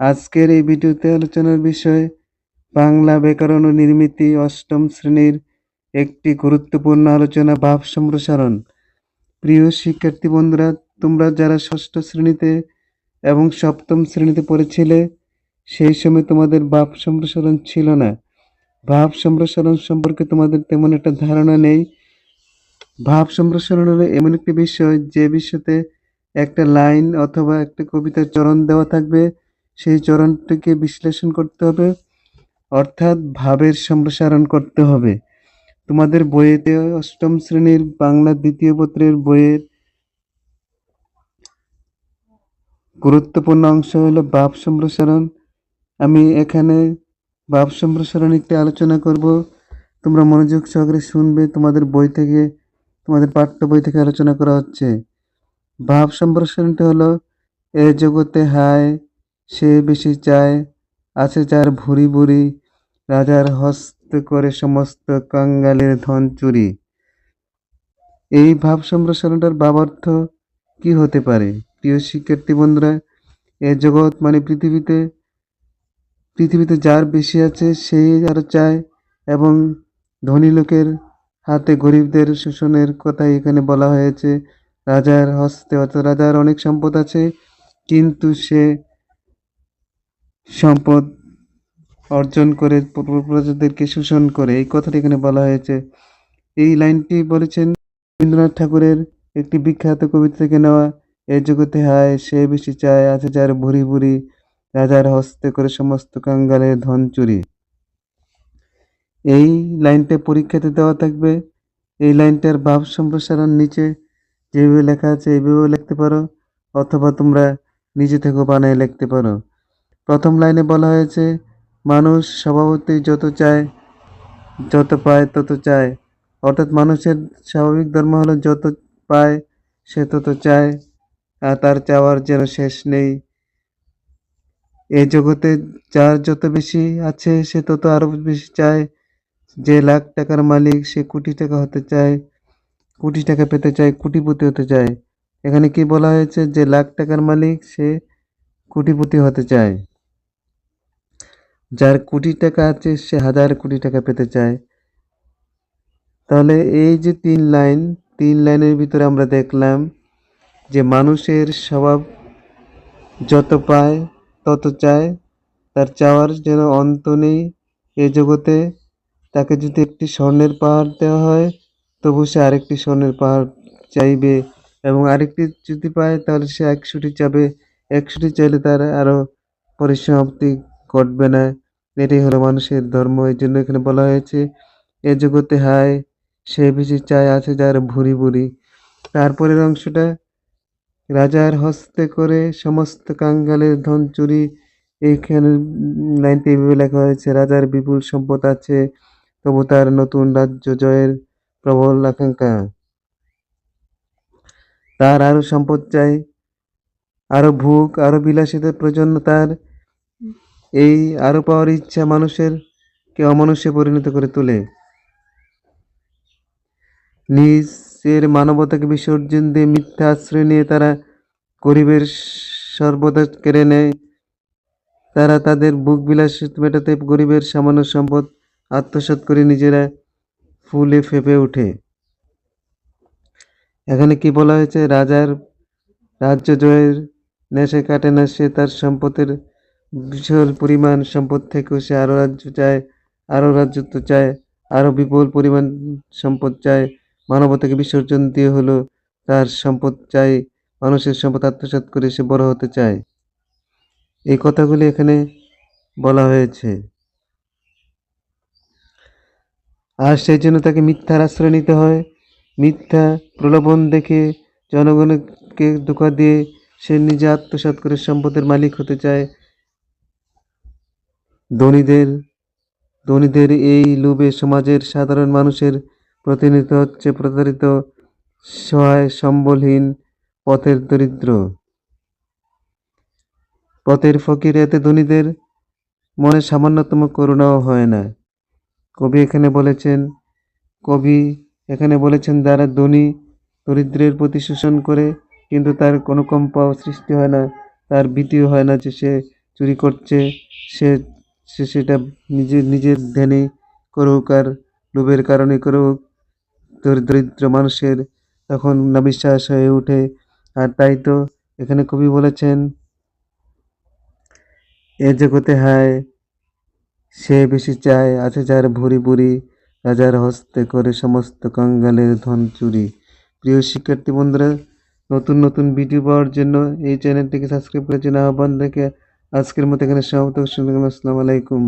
আজকের এই ভিডিওতে আলোচনার বিষয় বাংলা ব্যাকরণ ও নির্মিতি অষ্টম শ্রেণির একটি গুরুত্বপূর্ণ আলোচনা ভাব সম্প্রসারণ। প্রিয় শিক্ষার্থী বন্ধুরা, তোমরা যারা ষষ্ঠ শ্রেণীতে এবং সপ্তম শ্রেণীতে পড়েছিলে, সেই সময় তোমাদের ভাব সম্প্রসারণ ছিল না। ভাব সম্প্রসারণ সম্পর্কে তোমাদের তেমন একটা ধারণা নেই। ভাব সম্প্রসারণ হলো এমন একটি বিষয় যে বিষয়তে একটা লাইন অথবা একটা কবিতার চরণ দেওয়া থাকবে। সেই চরণটিকে বিশ্লেষণ করতে হবে, অর্থাৎ ভাবের সম্প্রসারণ করতে হবে। তোমাদের বইয়েতে অষ্টম শ্রেণির বাংলা দ্বিতীয় পত্রের বইয়ের গুরুত্বপূর্ণ অংশ হলো ভাব সম্প্রসারণ। আমি এখানে ভাব সম্প্রসারণ একটি আলোচনা করব। তোমরা মনোযোগ সহকারে শুনবে, তোমাদের বই থেকে, তোমাদের পাঠ্য বই থেকে আলোচনা করা হচ্ছে। ভাব সম্প্রসারণটা হলো, এ জগতে হায় সে বেশি চায় আছে যার ভুরি ভুরি, রাজার হস্ত করে সমস্ত কাঙ্গালের ধন চুরি। এই ভাব সম্প্রসারণটার ভাবার্থ কি হতে পারে? প্রিয় শিক্ষার্থী বন্ধুরা, এ জগৎ মানে পৃথিবীতে পৃথিবীতে যার বেশি আছে সেই আরও চায় এবং ধনী লোকের হাতে গরিবদের শোষণের কথাই এখানে বলা হয়েছে। রাজার হস্তে অর্থাৎ রাজার অনেক সম্পদ আছে, কিন্তু সে সম্পদ অর্জন করে প্র- প্রজাদেরকে শোষণ করে। এই কথাটি এখানে বলা হয়েছে। এই লাইনটি বলেছেন রবীন্দ্রনাথ ঠাকুরের একটি বিখ্যাত কবিতা থেকে নেওয়া এ জগতে হায়, সে বেশি চায় আছে যার ভুরি ভুরি, রাজার হস্তে করে সমস্ত কাঙ্গালের ধন চুরি। এই লাইনটা পরীক্ষাতে দেওয়া থাকবে। এই লাইনটার ভাব সম্প্রসারণ নিচে যেভাবে লেখা আছে, এইভাবেও লিখতে পারো, অথবা তোমরা নিজে থেকেও বানিয়ে লিখতে পারো। প্রথম লাইনে বলা হয়েছে, মানুষ স্বভাবতই যত চায়, যত পায় তত চায়। অর্থাৎ মানুষের স্বাভাবিক ধর্ম হলো যত পায় সে তত চায়, আর তার চাওয়ার যেন শেষ নেই। এই জগতে যার যত বেশি আছে সে তত আরও বেশি চায়। যে লাখ টাকার মালিক সে কোটি টাকা হতে চায়, কোটি টাকা পেতে চায়, কোটিপতি হতে চায়। এখানে কি বলা হয়েছে? যে লাখ টাকার মালিক সে কোটিপতি হতে চায়। যার কোটি টাকা আছে, সে হাজার কোটি টাকা পেতে চায়। তাহলে এই যে তিন লাইন, তিন লাইনের ভিতরে আমরা দেখলাম যে মানুষের স্বভাব যত পায় তত চায়, তার চাওয়ার যেন অন্ত নেই এ জগতে। তাকে যদি একটি স্বর্ণের পাহাড় দেওয়া হয়, তবু সে আরেকটি স্বর্ণের পাহাড় চাইবে এবং আরেকটি যদি পায়, তাহলে সে একশোটি চাবে। একশোটি চাইলে তার আরও পরিসমাপ্তি ঘটবে না। এটাই হলো মানুষের ধর্ম এই জন্য এখানে বলা হয়েছে, এ জগতে হায়, সে বেশি চায় আছে যার ভুরি ভুরি তারপরের অংশটা, রাজার হস্তে করে সমস্ত কাঙ্গালের ধন চুরি। এইখানে লাইনটি এইভাবে লেখা হয়েছে, রাজার বিপুল সম্পদ আছে, তবু তার নতুন রাজ্য জয়ের প্রবল আকাঙ্ক্ষা। তার আরও সম্পদ চাই আরও ভোগ আরও বিলাসিতার প্রয়োজন তার। এই আরও পাওয়ার ইচ্ছা মানুষের কে অমানুষে পরিণত করে তোলে। নিজের মানবতাকে বিসর্জন দিয়ে মিথ্যা আশ্রয় নিয়ে তারা গরিবের সর্বদা কেড়ে নেয়। তারা তাদের বুক বিলাস মেটাতে গরিবের সামান্য সম্পদ আত্মসাৎ করে নিজেরা ফুলে ফেপে ওঠে। এখানে কি বলা হয়েছে? রাজার রাজ্য জয়ের নেশে কাটে না সে তার সম্পদের বিশাল পরিমাণ সম্পদ থেকেও সে আরও রাজ্য চায়, আরও রাজ্যত্ব চায় আরও বিপুল পরিমাণ সম্পদ চায়। মানবতাকে বিসর্জন দিয়ে হলো তার সম্পদ চাই, মানুষের সম্পদ আত্মসাৎ করে সে বড় হতে চায়। এই কথাগুলি এখানে বলা হয়েছে। আর সেই জন্য তাকে মিথ্যার আশ্রয় নিতে হয়। মিথ্যা প্রলোভন দেখে জনগণকে ধোকা দিয়ে সে নিজে আত্মসাৎ করে সম্পদের মালিক হতে চায়। ধনীদের ধনীদের এই লোভে সমাজের সাধারণ মানুষের প্রতিনিধিত্ব হচ্ছে প্রতারিত, সহায়, সম্বলহীন, পথের দরিদ্র। পথের ফকির এতে ধনীদের মনে সামান্যতম করুণাও হয় না। কবি এখানে বলেছেন, কবি এখানে বলেছেন, যারা ধনী দরিদ্রের প্রতি শোষণ করে, কিন্তু তার কোনো কম্পাও সৃষ্টি হয় না, তার ভীতিও হয় না যে সে চুরি করছে, সে সে সেটা নিজের নিজের ধ্যানে করুক আর লোভের কারণে করুক। দরি- দরিদ্র মানুষের তখন না বিশ্বাস হয়ে ওঠে। আর তাই তো এখানে কবি বলেছেন, এ জগতে হায়, সে বেশি চায় আছে যার ভুরি ভুরি, রাজার হস্তে করে সমস্ত কাঙ্গালের ধন চুরি। প্রিয় শিক্ষার্থী বন্ধুরা, নতুন নতুন ভিডিও পাওয়ার জন্য এই চ্যানেলটিকে সাবস্ক্রাইব করার জন্য আহ্বান রেখে আজকের মতো এখানে সমাপ্ত। আসসালামু আলাইকুম